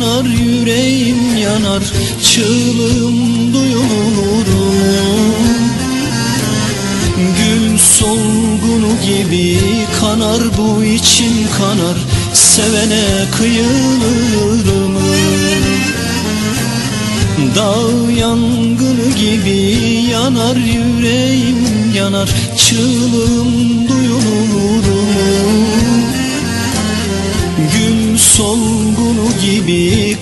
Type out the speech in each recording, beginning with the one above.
Yanar yüreğim yanar Çığlığım duyulur mu? Gül solgunu gibi kanar bu içim kanar Sevene kıyılır mı? Dağ yangını gibi yanar yüreğim yanar Çığlığım duyulur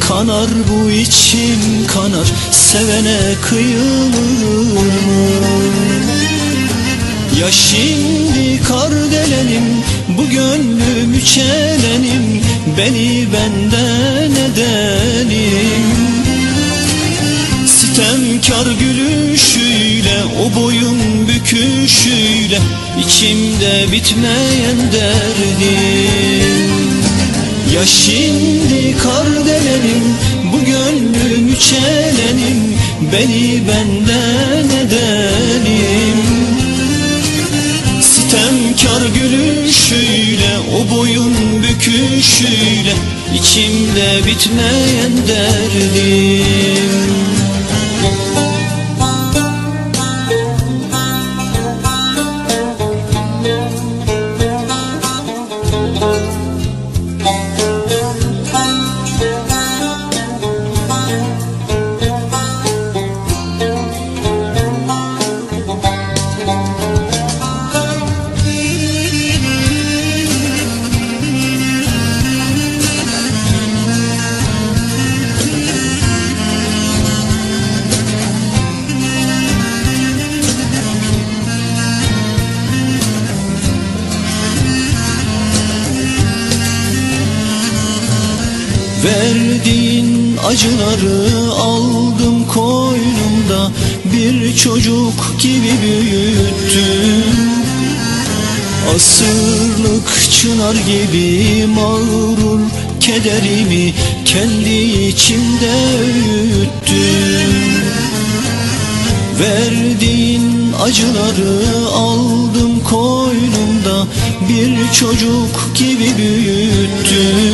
kanar bu içim kanar Sevene kıyılır mı? Ya şimdi kardelenim bu gönlümü çelenim Beni benden edenim Sitemkar gülüşüyle o boyun büküşüyle içimde bitmeyen derdim Ya şimdi kardelenim bu gönlümü çelenim Beni benden edenim. Sitemkar gülüşüyle o boyun büküşüyle içimde bitmeyen derdim Verdiğin acıları aldım koynumda. Bir çocuk gibi büyüttüm. Asırlık çınar gibi mağrur kederimi kendi içimde öğüttüm Verdiğin acıları aldım koynumda. Bir çocuk gibi büyüttüm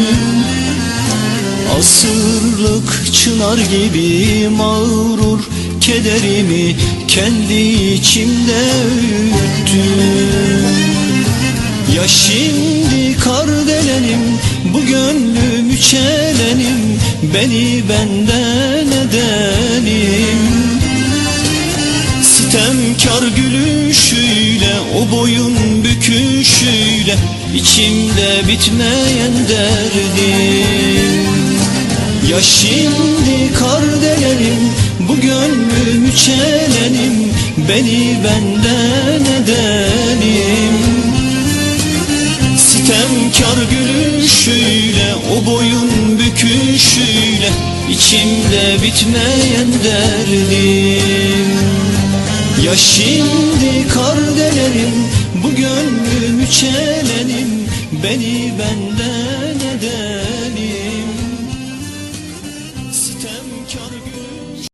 Asırlık çınar gibi mağrur kederimi kendi içimde öğüttüm. Ya şimdi kardelenim bu gönlümü çelenim Beni benden edenim. Sitemkar gülüşüyle o boyun büküşüyle içimde bitmeyen derdim Ya şimdi kardelenim bu gönlümü çelenim Beni benden edenim Sitemkar gülüşüyle o boyun büküşüyle içimde bitmeyen derdim. Ya şimdi kardelenim bu gönlümü çelenim Beni benden